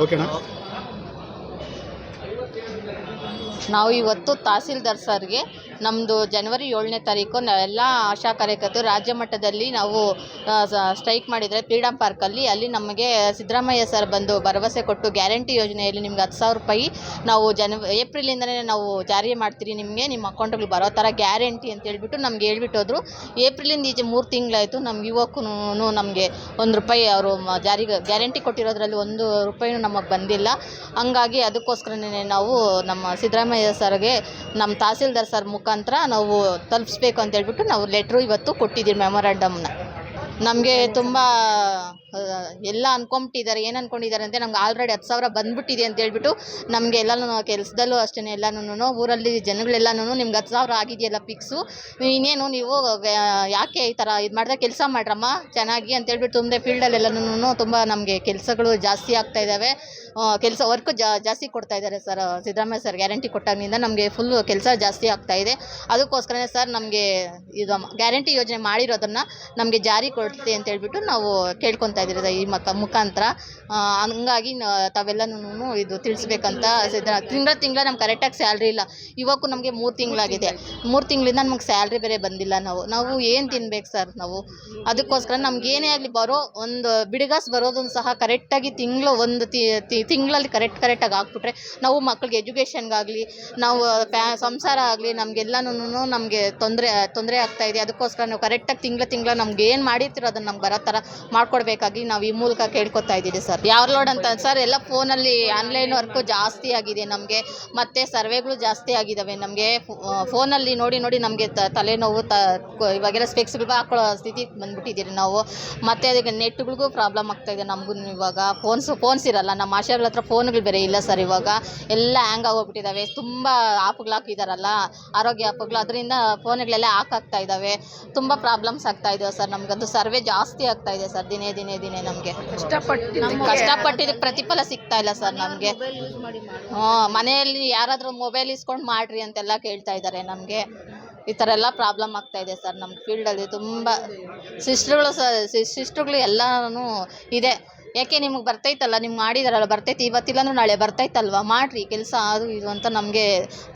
ಓಕೆನಾ? ನಾವು ಇವತ್ತು ತಹಸೀಲ್ದಾರ್ ಸರ್ಗೆ ನಮ್ಮದು ಜನವರಿ ಏಳನೇ ತಾರೀಕು ನಾವೆಲ್ಲ ಆಶಾ ಕಾರ್ಯಕರ್ತರು ರಾಜ್ಯ ಮಟ್ಟದಲ್ಲಿ ನಾವು ಸ್ಟ್ರೈಕ್ ಮಾಡಿದರೆ ಫ್ರೀಡಮ್ ಪಾರ್ಕಲ್ಲಿ ಅಲ್ಲಿ ನಮಗೆ ಸಿದ್ದರಾಮಯ್ಯ ಸರ್ ಬಂದು ಭರವಸೆ ಕೊಟ್ಟು ಗ್ಯಾರಂಟಿ ಯೋಜನೆಯಲ್ಲಿ ನಿಮ್ಗೆ ಹತ್ತು ಸಾವಿರ ರೂಪಾಯಿ ನಾವು ಜನ ಏಪ್ರಿಲಿಂದಲೇ ನಾವು ಜಾರಿ ಮಾಡ್ತೀರಿ ನಿಮಗೆ, ನಿಮ್ಮ ಅಕೌಂಟ್ಗಳು ಬರೋ ಥರ ಗ್ಯಾರಂಟಿ ಅಂತ ಹೇಳ್ಬಿಟ್ಟು ನಮ್ಗೆ ಹೇಳ್ಬಿಟ್ಟು ಹೋದ್ರು. ಏಪ್ರಿಲಿಂದ ಈಚೆ ಮೂರು ತಿಂಗಳಾಯಿತು ನಮ್ಮ ಯುವಕನೂ ನಮಗೆ ಒಂದು ರೂಪಾಯಿ ಅವರು ಜಾರಿ ಗ್ಯಾರಂಟಿ ಕೊಟ್ಟಿರೋದ್ರಲ್ಲಿ ಒಂದು ರೂಪಾಯಿನೂ ನಮಗೆ ಬಂದಿಲ್ಲ. ಹಂಗಾಗಿ ಅದಕ್ಕೋಸ್ಕರನೇ ನಾವು ನಮ್ಮ ಸಿದ್ದರಾಮಯ್ಯ ಸರ್ಗೆ, ನಮ್ಮ ತಹಸೀಲ್ದಾರ್ ಸರ್ ಮುಖಾಂತರ ನಾವು ತಲುಪಿಸ್ಬೇಕು ಅಂತ ಹೇಳ್ಬಿಟ್ಟು ನಾವು ಲೆಟ್ರು ಇವತ್ತು ಕೊಟ್ಟಿದ್ದೀವಿ ಮೆಮೊರಾಂಡಮ್ನ ನಮಗೆ ತುಂಬ ಎಲ್ಲ ಅನ್ಕೊಂಬಿಟ್ಟಿದ್ದಾರೆ, ಏನು ಅನ್ಕೊಂಡಿದ್ದಾರೆ ಅಂದರೆ ನಮ್ಗೆ ಆಲ್ರೆಡಿ ಹತ್ತು ಸಾವಿರ ಬಂದ್ಬಿಟ್ಟಿದೆ ಅಂತ ಹೇಳ್ಬಿಟ್ಟು ನಮಗೆ ಎಲ್ಲನೂ ಕೆಲಸದಲ್ಲೂ ಅಷ್ಟೇ ಎಲ್ಲನೂ ಊರಲ್ಲಿ ಜನಗಳೆಲ್ಲನೂ ನಿಮ್ಗೆ ಹತ್ತು ಸಾವಿರ ಆಗಿದೆಯಲ್ಲ ಫಿಕ್ಸು ಇನ್ನೇನು ನೀವು ಯಾಕೆ ಈ ಥರ ಇದು ಮಾಡಿದ್ರೆ ಕೆಲಸ ಮಾಡ್ರಮ್ಮ? ಚೆನ್ನಾಗಿ ಅಂತ ಹೇಳ್ಬಿಟ್ಟು ತುಂಬ ಫೀಲ್ಡಲ್ಲೆಲ್ಲನೂ ತುಂಬ ನಮಗೆ ಕೆಲಸಗಳು ಜಾಸ್ತಿ ಆಗ್ತಾ ಇದ್ದಾವೆ ಕೆಲಸ ವರ್ಕ್ ಜಾಸ್ತಿ ಕೊಡ್ತಾ ಇದ್ದಾರೆ ಸರ್ ಸಿದ್ದರಾಮಯ್ಯ ಸರ್ ಗ್ಯಾರಂಟಿ ಕೊಟ್ಟಾಗಿನಿಂದ ನಮಗೆ ಫುಲ್ಲು ಕೆಲಸ ಜಾಸ್ತಿ ಆಗ್ತಾ ಇದೆ. ಅದಕ್ಕೋಸ್ಕರನೇ ಸರ್ ನಮಗೆ ಇದು ಗ್ಯಾರಂಟಿ ಯೋಜನೆ ಮಾಡಿರೋದನ್ನು ನಮಗೆ ಜಾರಿ ಕೊಡ್ತೀವಿ ಅಂತ ಹೇಳ್ಬಿಟ್ಟು ನಾವು ಕೇಳ್ಕೊತಾ ಇದ್ದೀರಿ ಈ ಮಕ ಮುಖಾಂತರ? ಹಂಗಾಗಿ ತಾವೆಲ್ಲನೂ ಇದು ತಿಳಿಸ್ಬೇಕಂತ ತಿಂಗಳ ತಿಂಗಳ ನಮ್ಗೆ ಕರೆಕ್ಟಾಗಿ ಸ್ಯಾಲ್ರಿ ಇಲ್ಲ. ಇವಾಗೂ ನಮಗೆ ಮೂರು ತಿಂಗಳಾಗಿದೆ. ಮೂರು ತಿಂಗಳಿಂದ ನಮ್ಗೆ ಸ್ಯಾಲ್ರಿ ಬೇರೆ ಬಂದಿಲ್ಲ ನಾವು. ನಾವು ಏನು ತಿನ್ಬೇಕು ಸರ್ ನಾವು? ಅದಕ್ಕೋಸ್ಕರ ನಮ್ಗೆ ಏನೇ ಆಗಲಿ ಬರೋ ಒಂದು ಬಿಡಿಗಾಸ್ ಬರೋದನ್ನು ಸಹ ಕರೆಕ್ಟಾಗಿ ತಿಂಗಳು ಒಂದು ತಿಂಗಳಲ್ಲಿ ಕರೆಕ್ಟ್ ಕರೆಕ್ಟಾಗಿ ಹಾಕ್ಬಿಟ್ರೆ ನಾವು ಮಕ್ಳಿಗೆ ಎಜುಕೇಷನ್ಗಾಗಲಿ ನಾವು, ಫ್ಯಾ, ಸಂಸಾರ ಆಗಲಿ ನಮಗೆಲ್ಲನೂ ನಮಗೆ ತೊಂದರೆ ತೊಂದರೆ ಆಗ್ತಾ ಇದೆ. ಅದಕ್ಕೋಸ್ಕರ ನಾವು ಕರೆಕ್ಟಾಗಿ ತಿಂಗಳ ತಿಂಗಳ ನಮ್ಗೆ ಏನು ಮಾಡಿರ್ತೀರೋ ಅದನ್ನು ನಮ್ಗೆ ಬರೋ ಥರ ಮಾಡ್ಕೊಡ್ಬೇಕಾಗಿ ನಾವು ಈ ಮೂಲಕ ಕೇಳ್ಕೊತಾ ಇದ್ದೀವಿ ಸರ್. ಯಾವ ಲೋಡ್ ಅಂತ ಸರ್, ಎಲ್ಲ ಫೋನಲ್ಲಿ ಆನ್ಲೈನ್ ವರ್ಕು ಜಾಸ್ತಿ ಆಗಿದೆ ನಮಗೆ. ಮತ್ತು ಸರ್ವೆಗಳು ಜಾಸ್ತಿ ಆಗಿದ್ದಾವೆ ನಮಗೆ. ಫೋನಲ್ಲಿ ನೋಡಿ ನೋಡಿ ನಮಗೆ ತಲೆನೋವು, ತ ಇವಾಗೆಲ್ಲ ಸ್ಪೆಕ್ಸ್ ಹಾಕೊಳ್ಳೋ ಸ್ಥಿತಿ ಬಂದ್ಬಿಟ್ಟಿದ್ದೀರಿ ನಾವು. ಮತ್ತು ಅದಕ್ಕೆ ನೆಟ್ಗಳಿಗೂ ಪ್ರಾಬ್ಲಮ್ ಆಗ್ತಾ ಇದೆ ನಮಗೂ ಇವಾಗ. ಫೋನ್ಸ್ ಫೋನ್ಸ್ ಇರಲ್ಲ. ನಮ್ಮ ಆಶಾಗಳ ಹತ್ರ ಫೋನ್ಗಳು ಬೇರೆ ಇಲ್ಲ ಸರ್ ಇವಾಗ. ಎಲ್ಲ ಹ್ಯಾಂಗ್ ಆಗೋಗ್ಬಿಟ್ಟಿದ್ದಾವೆ ತುಂಬ ಆ್ಯಪ್ಗಳು ಹಾಕಿದಾರಲ್ಲ. ಆರೋಗ್ಯ ಆ್ಯಪ್ಗಳು. ಅದರಿಂದ ಫೋನ್ಗಳೆಲ್ಲ ಹಾಕಾಗ್ತಾ ಇದ್ದಾವೆ ತುಂಬ ಪ್ರಾಬ್ಲಮ್ಸ್ ಆಗ್ತಾ ಇದ್ದಾವೆ ಸರ್ ನಮಗಂತೂ. ಸರ್ವೆ ಜಾಸ್ತಿ ಆಗ್ತಾ ಇದೆ ಸರ್ ದಿನೇ ದಿನೇ. ದಿನೇ ನಮಗೆ. ಕಷ್ಟಪಟ್ಟಿದ್ದಕ್ಕೆ ಪ್ರತಿಫಲ ಸಿಗ್ತಾ ಇಲ್ಲ ಸರ್ ನಮಗೆ. ಹ್ಞೂ ಮನೆಯಲ್ಲಿ ಯಾರಾದರೂ ಮೊಬೈಲ್ ಇಸ್ಕೊಂಡು ಮಾಡ್ರಿ ಅಂತೆಲ್ಲ ಕೇಳ್ತಾ ಇದ್ದಾರೆ ನಮಗೆ. ಈ ಥರ ಎಲ್ಲ ಪ್ರಾಬ್ಲಮ್ ಆಗ್ತಾ ಇದೆ ಸರ್ ನಮ್ಮ ಫೀಲ್ಡಲ್ಲಿ ತುಂಬ ಸಿಸ್ಟ್ರುಗಳು ಸ ಸಿಸ್ಟ್ರುಗಳು ಎಲ್ಲನೂ ಇದೆ. ಯಾಕೆ ನಿಮಗೆ ಬರ್ತೈತಲ್ಲ ನಿಮ್ಗೆ ಮಾಡಿದಾರಲ್ಲ ಬರ್ತೈತಿ ಇವತ್ತಿಲ್ಲಾಂದ್ರೂ ನಾಳೆ ಬರ್ತೈತಲ್ವ? ಮಾಡಿರಿ ಕೆಲಸ ಅದು ಇದು ಅಂತ ನಮಗೆ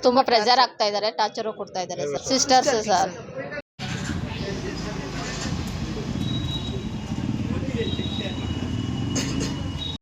ತುಂಬ ಪ್ರೆಷರ್ ಆಗ್ತಾ ಇದ್ದಾರೆ ಟಾರ್ಚರು ಕೊಡ್ತಾ ಇದ್ದಾರೆ ಸರ್. Sisters sir.